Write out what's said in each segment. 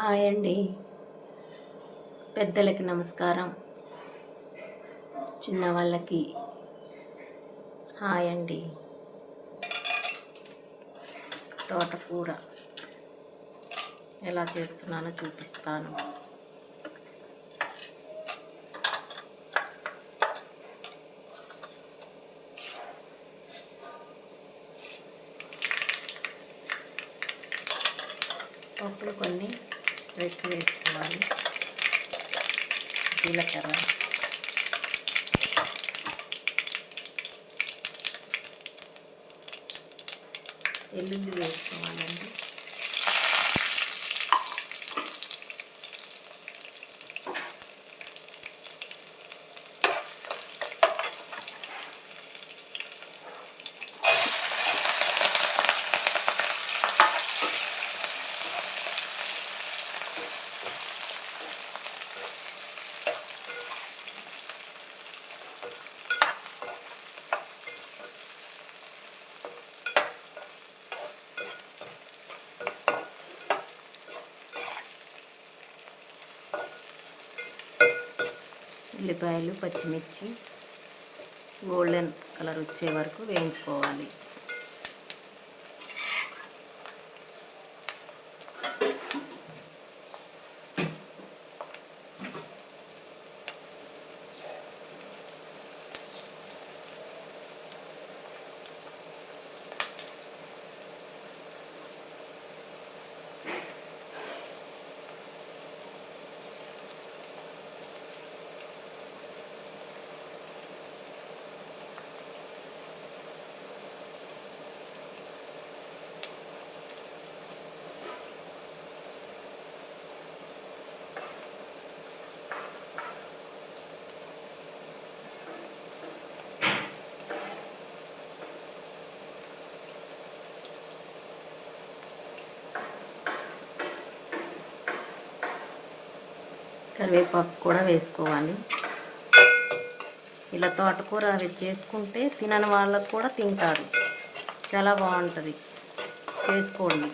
Hi అండి. పెద్దలకి నమస్కారం. చిన్నవాళ్ళకి హాయ్ అండి. తోటకూర ఎలా చేస్తున్నానో చూపిస్తాను. పప్పులు కొన్ని రెక్కి వేసుకోవాలి జీలకర్ర ఎల్లుల్లి వేసుకోవాలండి. ఉల్లిపాయలు పచ్చిమిర్చి గోల్డెన్ కలర్ వచ్చే వరకు వేయించుకోవాలి. కరివేపాకు కూడా వేసుకోవాలి. ఇలా తోటకూర అవి చేసుకుంటే తినని వాళ్ళకు కూడా తింటారు. చాలా బాగుంటుంది. చేసుకోండి.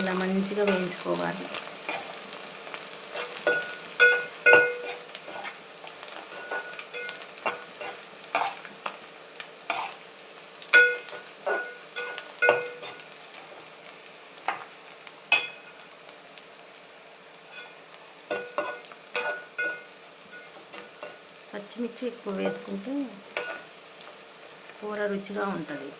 ఇలా మంచిగా వేయించుకోవాలి. పచ్చిమిర్చి ఎక్కువ వేసుకుంటే కూర రుచిగా ఉంటుంది.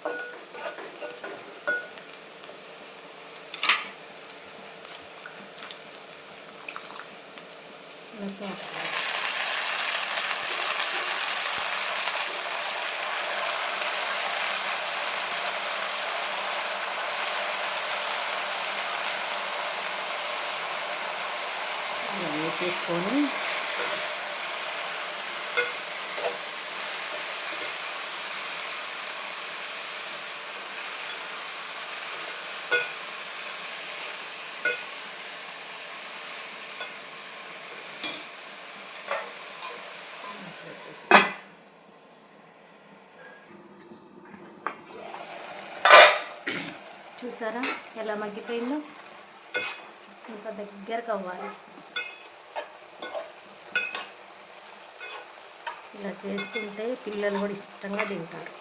ఇంకా వేసేసుకొని చూసారా ఎలా మగ్గిపోయిందో ఇంకా దగ్గరకు అవ్వాలి ఇలా చేసుకుంటే పిల్లలు కూడా ఇష్టంగా తింటారు.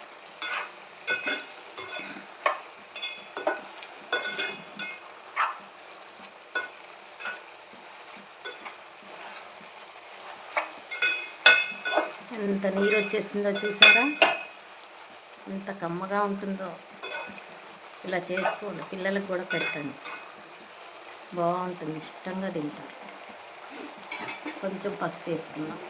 ఎంత నీరు వచ్చేసిందో చూసారా? ఎంత కమ్మగా ఉంటుందో. ఇలా చేసుకోండి పిల్లలకు కూడా పెట్టండి. బాగుంటుంది ఇష్టంగా తింటారు కొంచెం పసుపు వేసుకుందాం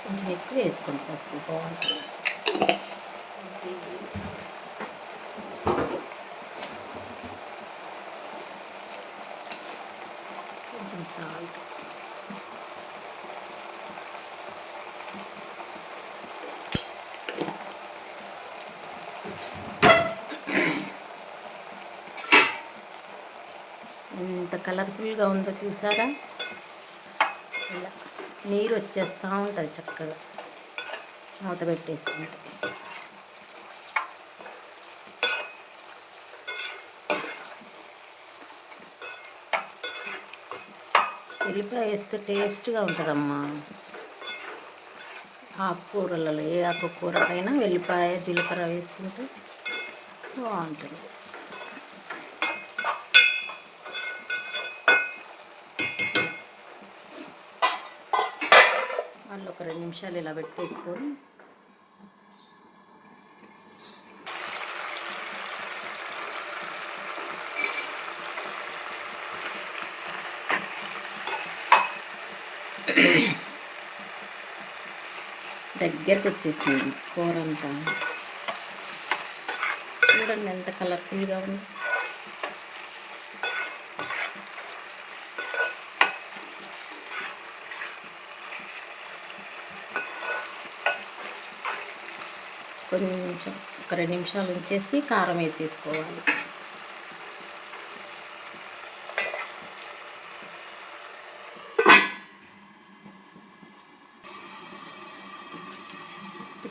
కొంచెం ఎక్కువ వేసుకోండి పసుపు బాగుంటుంది. ఎంత కలర్ఫుల్గా ఉందో చూసారా? ఇలా నీరు వచ్చేస్తూ ఉంటుంది చక్కగా. మూత పెట్టేసుకుంటే. ఎల్లిపాయ వేస్తే టేస్ట్గా ఉంటుందమ్మా. ఆకుకూరలలో ఏ ఆకుకూరకైనా వెల్లిపాయ జీలకర్ర వేసుకుంటే బాగుంటుంది. మళ్ళీ ఒక రెండు నిమిషాలు ఇలా పెట్టేసుకొని దగ్గరకు వచ్చేసింది కూర అంతా. చూడండి ఎంత కలర్ఫుల్గా ఉంది. కొంచెం ఒక రెండు నిమిషాలు ఉంచేసి కారం వేసేసుకోవాలి.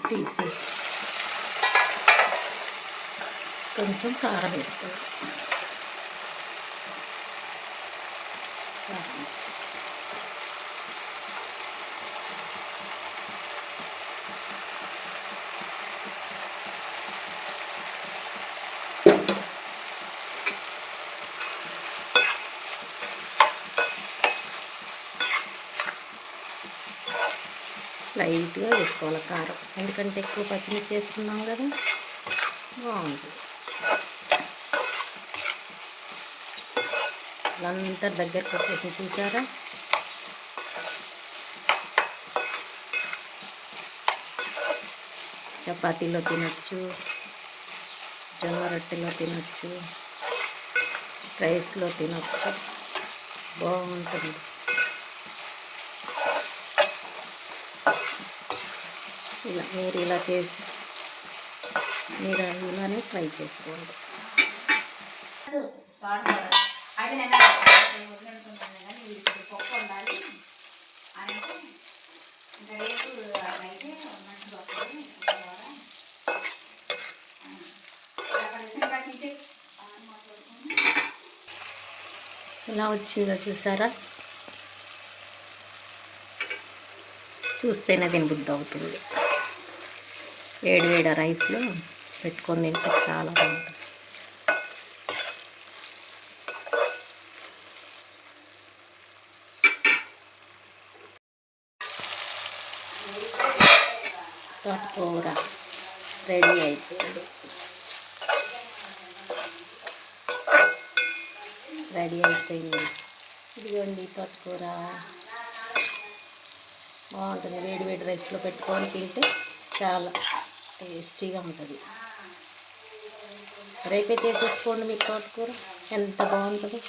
తీసేసి కొంచెం కారం వేసుకోవాలి కారం. లైట్గా వేసుకోవాలి కారం. ఎందుకంటే ఎక్కువ పచ్చిమిర్చి వేసుకున్నాం కదా బాగుంటుంది. అంతా దగ్గరకు వచ్చేసి చూసారా? చపాతీలో తినచ్చు జొన్న రొట్టెలో తినచ్చు రైస్లో తినచ్చు. బాగుంటుంది. ఇలా మీరు ఇలా చేసి మీరు ఇలానే ట్రై చేసుకోండి. ఎలా వచ్చిందో చూసారా? చూస్తేనే దీని బుద్ధి అవుతుంది. వేడి వేడి రైస్లో పెట్టుకొని తింటే చాలా బాగుంటుంది. తోటకూర రెడీ అయిపోయింది. రెడీ అయిపోయింది. ఇదిగోండి తోటకూర. బాగుంటుంది. వేడి వేడి రైస్లో పెట్టుకొని తింటే చాలా టేస్టీగా ఉంటుంది. రేపే చేసేసుకోండి మీకు తోటకూర ఎంత బాగుంటుంది.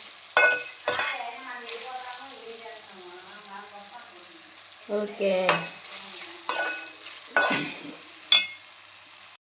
ఓకే.